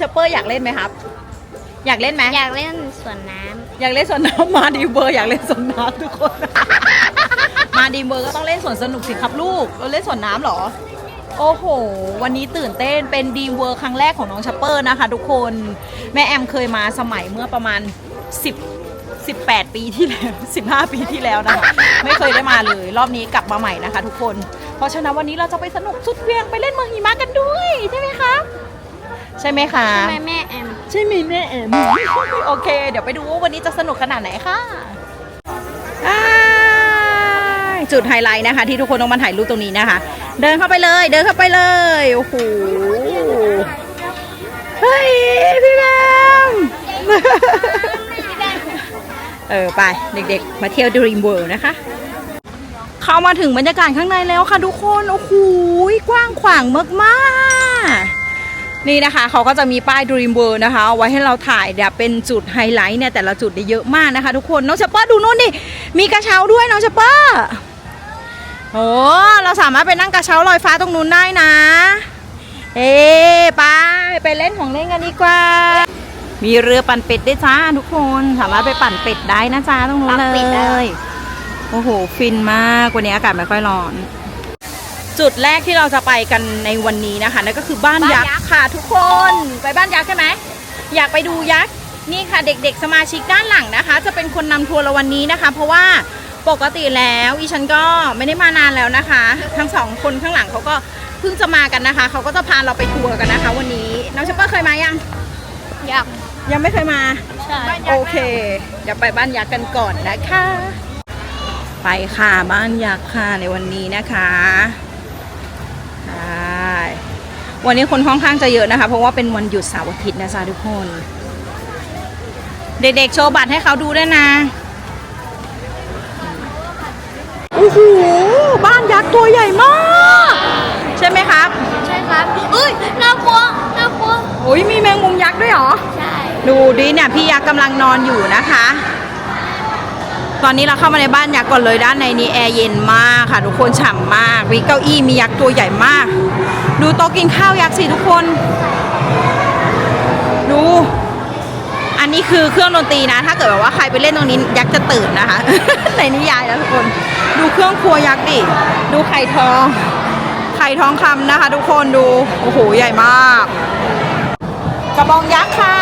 ชปเปอร์อยากเล่นไหมครับ อยากเล่นไหมอยากเล่นสวนน้อยากเล่นสวนน้ำมาดีเบอร์อยากเล่นสวนน้ำทุกคน มาดีเบอร์ก็ต้องเล่นสวนสนุกสิครับลูกเราเล่นสวนน้ำเหรอ โอ้โห วันนี้ตื่นเต้นเป็นดีเวอร์ครั้งแรกของน้องชัปเปอร์นะคะ ทุกคนแม่แอมเคยมาสมัยเมื่อประมาณ 10 18 ปีที่แล้ว 15 ปีที่แล้วนะคะไม่เคยได้มาเลย รอบนี้กลับมาใหม่นะคะ ทุกคน เพราะฉะนั้นวันนี้เราจะไปสนุกสุดเวียงไปเล่นเมืองหิมะกันด้วยใช่ไหมคะ ใช่ไหมคะำทำไมแม่แอมใช่ไหมแม่แอม โอเค เดี๋ยวไปดูว่าวันนี้จะสนุกขนาดไหนค่ะอ่าจุดไฮไลท์นะคะ ที่ทุกคนต้องมาถ่ายรูปตรงนี้นะคะ เดินเข้าไปเลย เดินเข้าไปเลยโอ้โหเฮ้ยพี่แบม เออไปเด็กๆ มาเที่ยวด e ีมเวิลด์นะคะ เข้ามาถึงบรรยากาศข้างในแล้วค่ะทุกคน โอ้โหกว้างขวางมากๆ นี่นะคะเขาก็จะมีป้าย Dream World นะคะเอาไว้ให้เราถ่ายเนี่ยเป็นจุดไฮไลท์เนี่ยแต่ละจุดเนี่ยเยอะมากนะคะ ทุกคนน้องชปเปอร์ดูนู่นดิมีกระเช้าด้วยน้องชปเปอร์โอ้เราสามารถไปนั่งกระเช้าลอยฟ้าตรงนู้นได้นะ เอ๊ไปไปเล่นของเล่นกันดีกว่า มีเรือปั่นเป็ดด้วยจ้าทุกคนสามารถไปปั่นเป็ดได้นะจ้าตรงนู้นปั่นเป็ดเลได้ยโอ้โหฟินมากวันนี้อากาศไม่ค่อยร้อน จุดแรกที่เราจะไปกันในวันนี้นะคะนั่นก็คือบ้านยักษ์ค่ะทุกคนไปบ้านยักษ์ใช่ไหมอยากไปดูยักษ์นี่ค่ะเด็กๆ สมาชิกด้านหลังนะคะ จะเป็นคนนำทัวร์เราวันนี้นะคะ เพราะว่าปกติแล้วอีฉันก็ไม่ได้มานานแล้วนะคะ ทั้งสองคนข้างหลังเขาก็เพิ่งจะมากันนะคะเขาก็จะพาเราไปทัวร์กันนะคะ วันนี้น้องชปเปอร์เคยมายังอยากยังไม่เคยมาใช่โอเคเดี๋ยวไปบ้านยักษ์กันก่อนนะคะ ไปค่ะบ้านยักษ์ค่ะในวันนี้นะคะใช่ วันนี้คนค่อนข้างจะเยอะนะคะ เพราะว่าเป็นวันหยุดเสาร์อาทิตย์นะจ๊ะทุกคน เด็กๆโชว์บัตรให้เขาดูด้วยนะโอ้โหบ้านยักษ์ตัวใหญ่มาก ใช่ไหมครับ ใช่ครับเอ้ยน่ากลัวน่ากลัวโอ้ยมีแมงมุมยักษ์ด้วยเหรอ ใช่ ดูดิเนี่ยพี่ยักษ์กำลังนอนอยู่นะคะ ตอนนี้เราเข้ามาในบ้านยักษ์ก่อนเลยด้านในนี้แอร์เย็นมากค่ะ ทุกคนฉ่ำมากมีเก้าอี้มียักษ์ตัวใหญ่มาก ดูโต๊ะกินข้าวยักษ์สิทุกคน ดู อันนี้คือเครื่องดนตรีนะ ถ้าเกิดแบบว่าใครไปเล่นตรงนี้ยักษ์จะตื่นนะคะ ในนิยายแล้วทุกคน ดูเครื่องครัวยักษ์ดิ ดูไข่ทอง ไข่ทองคำนะคะ ทุกคนดู โอ้โห ใหญ่มาก กระบองยักษ์ค่ะ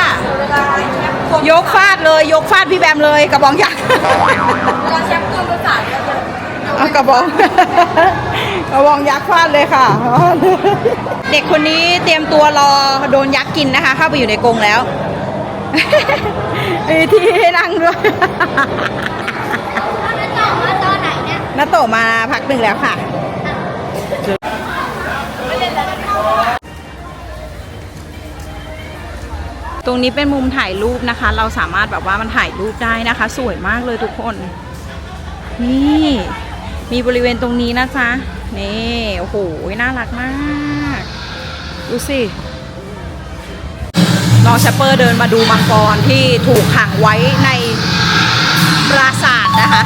ยกฟาดเลย ยกฟาดพี่แบมเลย กระบองยักษ์เราแชมป์ตัวภาษา เอากระบอง กระบองยักษ์ฟาดเลยค่ะ เด็กคนนี้เตรียมตัวรอโดนยักษ์กินนะคะ เข้าไปอยู่ในกรงแล้วมีที่ให้นั่งด้วยถ้าไม่ต่อมาตอนไหนเนี่ยน้าโตมาพักหนึ่งแล้วค่ะตรงนี้เป็นมุมถ่ายรูปนะคะ เราสามารถแบบว่ามันถ่ายรูปได้นะคะ สวยมากเลยทุกคน นี่ มีบริเวณตรงนี้นะจ๊ะนี่โอ้โหน่ารักมาก ดูสิน้องแชปเปอร์เดินมาดูมังกรที่ถูกขังไว้ในปราสาทนะคะ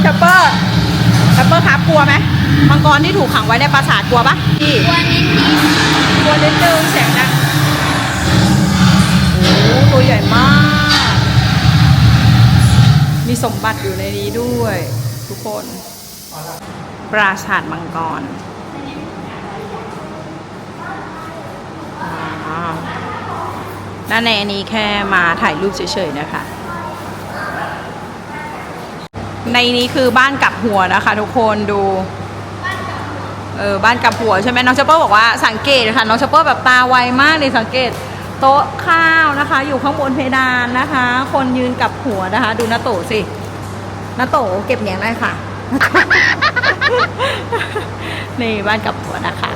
แชปเปอร์แชปเปอร์ครับกลัวไหมมังกรที่ถูกขังไว้ในปราสาทกลัวปะพี่ตัวนี้นี่กลัวนิดนึงเสียงดังโอ้โหตัวใหญ่มาก มีสมบัติอยู่ในนี้ด้วย ทุกคน ปราสาทมังกรอ่าด้านในอันนี้แค่มาถ่ายรูปเฉยๆนะคะ ในนี้คือบ้านกลับหัวนะคะ ทุกคนดู เออบ้านกลับหัวใช่ไหมน้องชปเปอร์บอกว่าสังเกตค่ะน้องชปเปอร์แบบตาไวมากเลยสังเกตโต๊ะข้าวนะคะ อยู่ข้างบนเพดานนะคะ คนยืนกลับหัวนะคะ ดูหน้าโตะสิ นาโตะเก็บเหนียงได้ค่ะ นี่บ้านกลับหัวนะคะ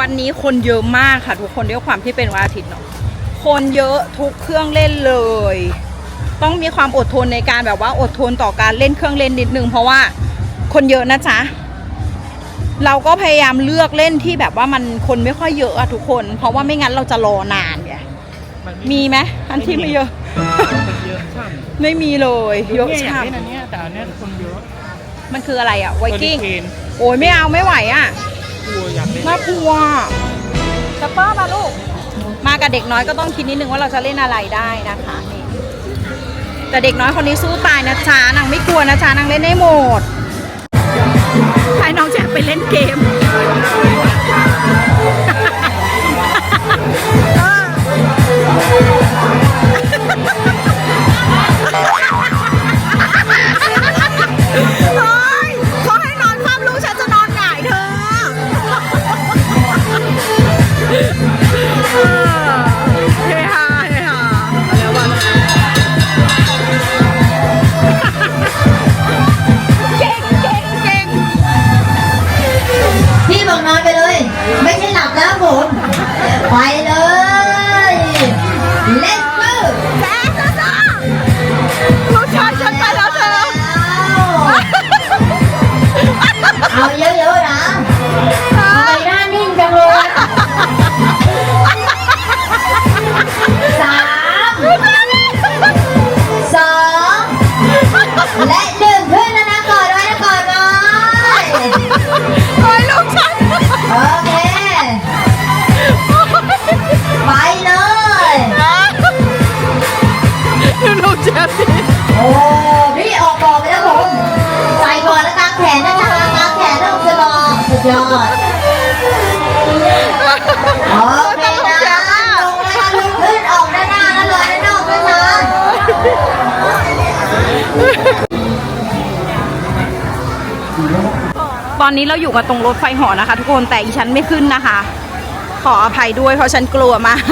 วันนี้คนเยอะมากค่ะ ทุกคนด้วยความที่เป็นวันอาทิตย์เนาะคนเยอะทุกเครื่องเล่นเลย ต้องมีความอดทนในการแบบว่าอดทนต่อการเล่นเครื่องเล่นนิดนึงเพราะว่าคนเยอะนะจ๊ะเราก็พยายามเลือกเล่นที่แบบว่ามันคนไม่ค่อยเยอะอะทุกคน เพราะว่าไม่งั้นเราจะรอนานไงมั นไม่มีไหมอันที่ไม่เยอะคนเยอะใช่ไม่มีเลยยกเนี่ยอยาชากมเล่นอันเนี้ยแต่อันเนี้ยคนเยอะมันคืออะไรอะไวกิ้งเทนโอ้ยไม่เอาไม่ไหวอะกลัวอยากเล่นน่ากลัวสเปอร์มาลูก มากับเด็กน้อยก็ต้องคิดนิดนึงว่าเราจะเล่นอะไรได้นะคะนี่แต่เด็กน้อยคนนี้สู้ตายนะจ๊ะนางไม่กลัวนะจ๊ะนางเล่นได้หมดให้น้องแจกไปเล่นเกม ไอนนี้เราอยู่กันตรงรถไฟหอนะคะ ทุกคนแต่อีฉันไม่ขึ้นนะคะ ขออภัยด้วยเพราะฉันกลัวมาก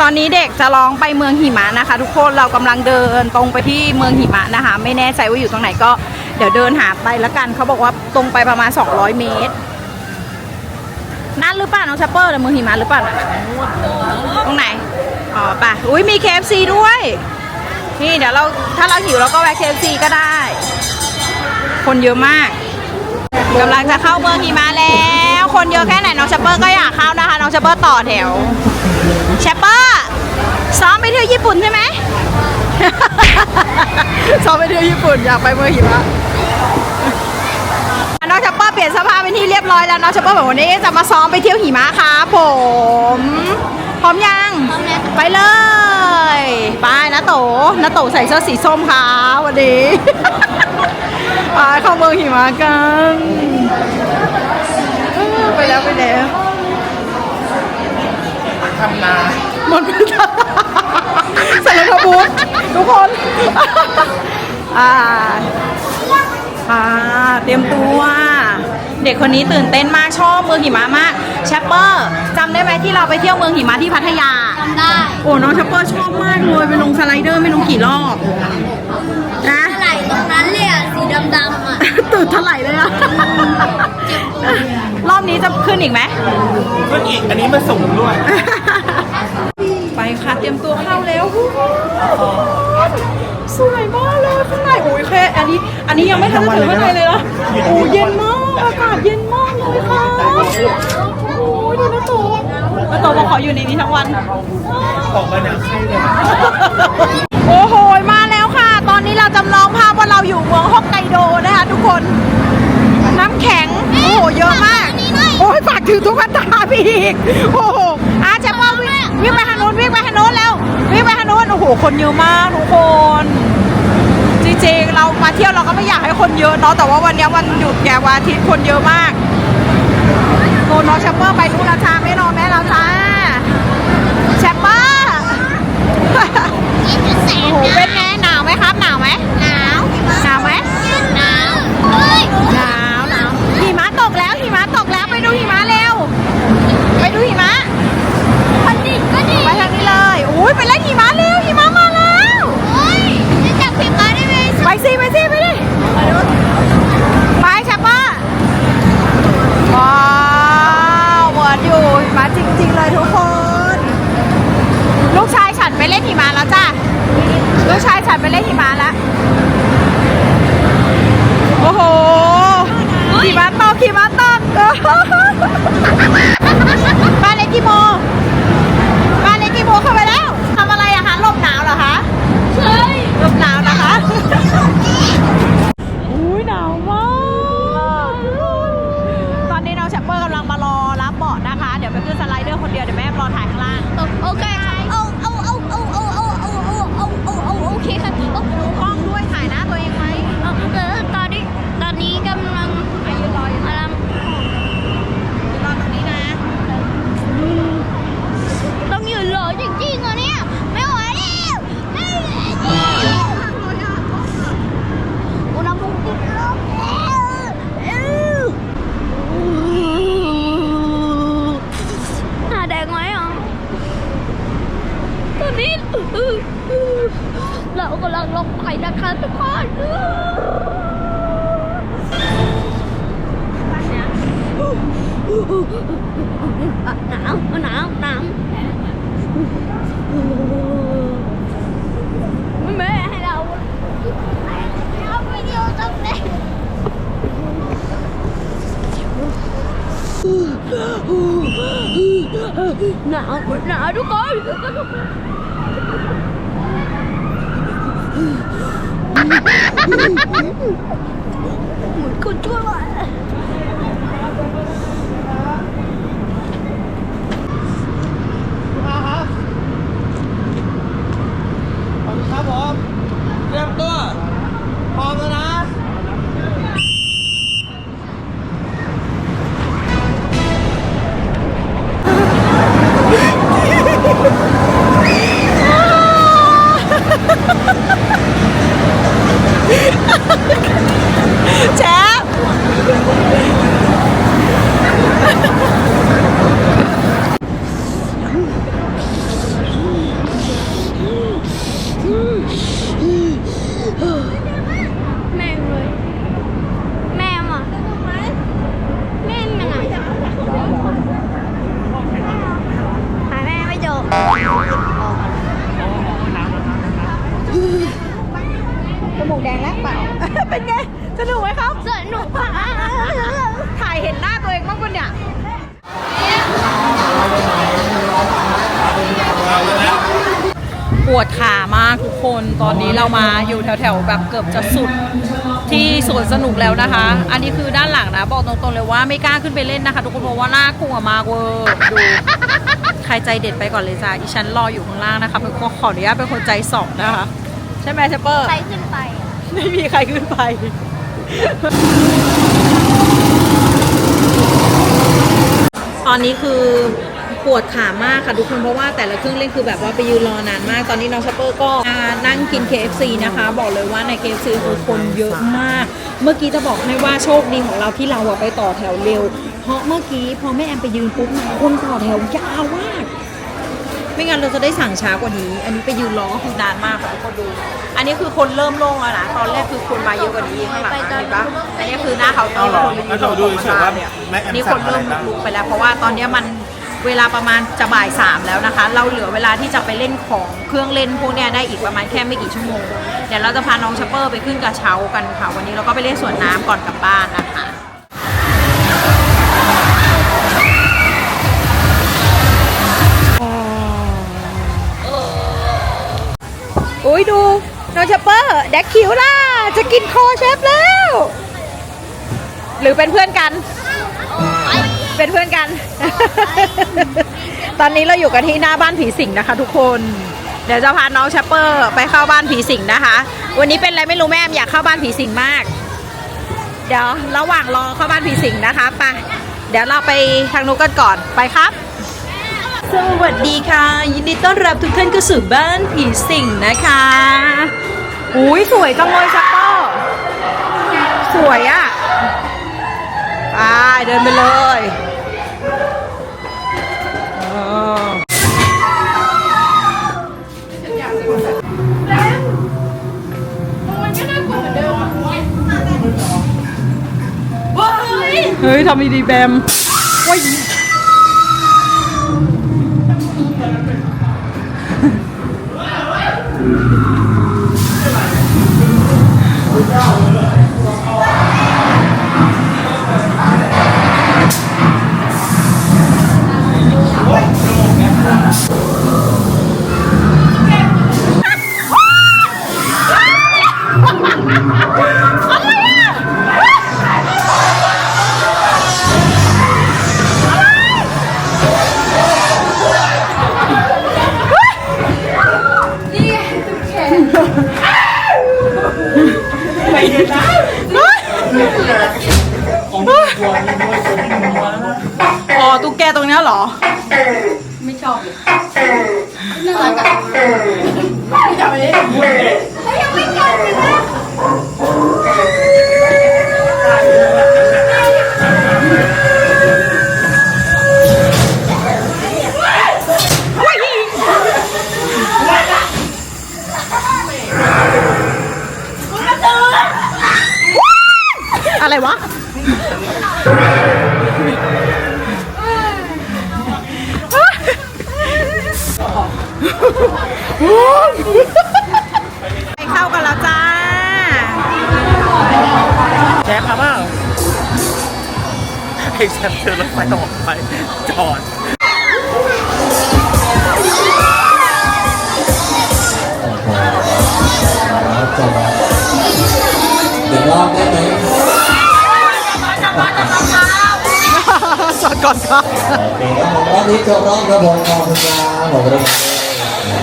ตอนนี้เด็กจะลองไปเมืองหิมะนะคะ ทุกคนเรากำลังเดินตรงไปที่เมืองหิมะนะคะ ไม่แน่ใจว่าอยู่ตรงไหนก็เดี๋ยวเดินหาไปล้วกันเขาบอกว่าตรงไปประมาณ 200 เมตรนั่นหรือเปล่าน้องชัปเปอร์หรือเมืองหิมะหรือเปล่าน่ะตรงไหนอ๋อป่ะอุ้ยมี KFC ด้วยนี่เดี๋ยวเราถ้าเราหิวเราก็แวะ KFC ก็ได้ คนเยอะมาก กำลังจะเข้าเมืองหิมะแล้ว คนเยอะแค่ไหนน้องชัปเปอร์ก็อยากเข้านะคะ น้องชัปเปอร์ต่อแถวชัปเปอร์ซ้อมไปเที่ยวญี่ปุ่นใช่ไหมซ้อมไปเที่ยวญี่ปุ่นอยากไปเมืองหิมะน้องชัปเปอร์เปลี่ยนเสภาพเป็นที่เรียบร้อยแล้วน้องชัปเปอร์บอกวันนี้จะมาซ้อมไปเที่ยวหิมะครับผม พร้อมยังพร้อมแล้วไปเลยไปนะโตนะโตใส่เสื้อสีส้มค่ะวันนี้ ไปเข้าเมืองหิมะกันเออไปแล้วไปแล้วทำนาหมดเวลาใส่รองเท้าบูททุกคนอ่าอ่าเตรียมตัว เด็กคนนี้ตื่นเต้นมากชอบเมืองหิมะมากแชปเปอร์จำได้ไหมที่เราไปเที่ยวเมืองหิมะที่พัทยาจำได้ โอ้น้องแชปเปอร์ชอบมากเลยไปลงสไลเดอร์ไม่รู้กี่รอบ ดำๆอะตื่นเท่าไหร่เลยอะรอบนี้จะขึ้นอีกไหมก็อีกอันนี้มาส่งด้วย ไปค่ะเตรียมตัวเข้าแล้วสวยมากเลยข้างในโอ้ยแค่อันนี้ อันนี้ยังไม่ทันจะถึงข้างในเลยนะโอ้เย็นมากอากาศเย็นมากเลยค่ะโอ้ยดูนะโตนะโตบอกขออยู่ในนี้ทั้งวัน ออกมาหนังไข้เลย อ้ยฝากถือทุกตาพี่อีก โอ้โหอาจะมาวิ่งวิ่งไปทางโน้นวิ่งไปทางโน้นแล้ว วิ่งไปทางโน้นโอ้โห คนเยอะมากทุกคน จริงๆ เรามาเที่ยวเราก็ไม่อยากให้คนเยอะเนาะ แต่ว่าวันนี้วันหยุดแกวันอาทิตย์คนเยอะมากโอ้น้องแชปเปอร์ไปดูราชาไม่รอแม่เราจ้าแชปเปอร์โอ้โห เป็นไง หนาวหนาวทุกคนเหมือนคนชั่วร้ายขอบคุณครับผม chép มูกแดงแล้วเปล่า เป็นไง สนุกไหมครับ สนุกมากถ่ายเห็นหน้าตัวเองบ้างปะเนี่ยปวดขามากทุกคนตอนนี้เรามาอยู่แถวๆแบบเกือบจะสุดที่สวนสนุกแล้วนะคะ อันนี้คือด้านหลังนะบอกตรงๆเลยว่าไม่กล้าขึ้นไปเล่นนะคะ ทุกคนเพราะว่าน่ากลัวมากเวอร์ดูใครใจเด็ดไปก่อนเลยจ้าอีฉันรออยู่ข้างล่างนะคะเป็นขออนุญาตเป็นคนใจสองนะคะ ใช่ไหมเชปเปอร์ ใครขึ้นไปอะ ไม่มีใครขึ้นไปตอนนี้คือปวดขามากค่ะทุกคนเพราะว่าแต่ละเครื่องเล่นคือแบบว่าไปยืนรอนานมาก ตอนนี้น้องชัปเปอร์ก็อ่านั่งกิน KFC นะคะ บอกเลยว่าใน KFC คือคนเยอะมาก เมื่อกี้จะบอกให้ว่าโชคดีของเราที่เราไปต่อแถวเร็ว เพราะเมื่อกี้พอแม่แอมไปยืนปุ๊บคนต่อแถวยาวมาก ไม่งั้นเราจะได้สั่งช้ากว่านี้ อันนี้ไปยืนรอก็คือนานมากค่ะทุกคนดู อันนี้คือคนเริ่มโล่งแล้วนะ ตอนแรกคือคนมาเยอะกว่านี้ข้างหลังนะเห็นปะอันนี้คือหน้าเขาน์เตอเอาร์เหรอคนไปยืงั้นนเราดูเฉยๆว่าเนี่ยแม่แอมนี่สั่คนงอะไรเริ่มบ้าง ลุกไปแล้ว เพราะว่าตอนเนี้ยมันเวลาประมาณจะบ่ายสามแล้วนะคะ เราเหลือเวลาที่จะไปเล่นของเครื่องเล่นพวกเนี้ยได้อีกประมาณแค่ไม่กี่ชั่วโมง เดี๋ยวเราจะพาน้องชัปเปอร์ไปขึ้นกระเช้ากันค่ะ วันนี้เราก็ไปเล่นสวนน้ำก่อนกลับบ้านนะคะ อุ้ยดูน้องเชปเปอร์แดกคิวล่ะ จะกินคอเชฟแล้ว หรือเป็นเพื่อนกัน เป็นเพื่อนกัน ตอนนี้เราอยู่กันที่หน้าบ้านผีสิงนะคะทุกคน เดี๋ยวจะพาน้องเชปเปอร์ไปเข้าบ้านผีสิงนะคะ วันนี้เป็นอะไรไม่รู้แม่แอมอยากเข้าบ้านผีสิงมาก เดี๋ยวระหว่างรอเข้าบ้านผีสิงนะคะไปเดี๋ยวเราไปทางนู้นกันก่อนไปครับ สวัสดีค่ะ ยินดีต้อนรับทุกท่านเข้าสู่บ้านผีสิงนะคะอุ้ยสวยจังเลยชัปเปอร์สวยอะ่ะไปเดินไปเลยอ๋อเฮ้ยทำดีๆแบมว้ย Thank you. เนี้ยเหรอ เดี๋ยวรอบได้ไหมจอดก่อนครับโอเคครับผมรอบนี้จบรอบครับผมขอบคุณครับผมเรื่อง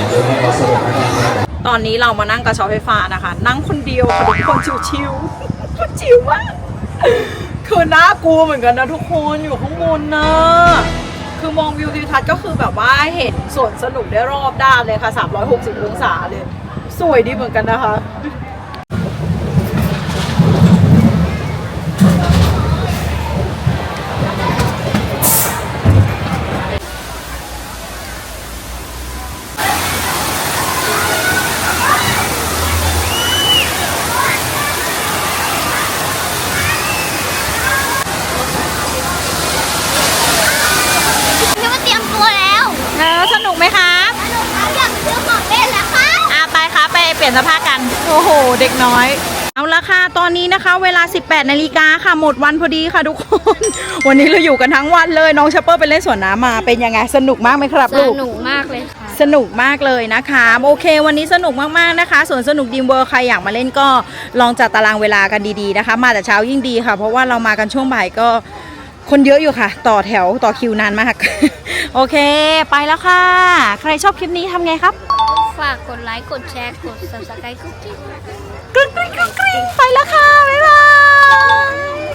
เดี๋ยวเราสรุปนะครับตอนนี้เรามานั่งกระเช้าไฟฟ้านะคะ นั่งคนเดียวค่ะทุกคนชิวๆชิวมากคือน่ากลัวเหมือนกันนะทุกคนอยู่ข้างบนนะคือมองวิวทิวทัศน์ก็คือแบบว่าเห็นสวนสนุกได้รอบด้านเลยค่ะ 360 องศาเลย สวยดีเหมือนกันนะคะ อ้โห เด็กน้อย เอาละค่ะ ตอนนี้นะคะเวลา 18นาฬิกาค่ะ หมดวันพอดีค่ะทุกคน วันนี้เราอยู่กันทั้งวันเลย น้องชัปเปอร์ไปเล่นสวนน้ำมา เป็นยังไง สนุกมากไหมครับสลูกนุกมากเลยค่ะ สนุกมากเลยนะคะ โอเค วันนี้สนุกมากๆนะคะส่วนสนุกดีมเวิร์ใครอยากมาเล่นก็ลองจัดตารางเวลากันดีๆนะคะ มาแต่เช้ายิ่งดีค่ะ เพราะว่าเรามากันช่วงบ่ายก็คนเยอะอยู่ค่ะ ต่อแถวต่อคิวนานมาก โอเค ไปแล้วค่ะ ใครชอบคลิปนี้ทำไงครับ ฝากกดไลค์กดแชร์กด subscribe กุ๊กกิ๊กกริ๊งกริ๊งกริ๊งกริ๊งไปแล้วค่ะ บ๊ายบาย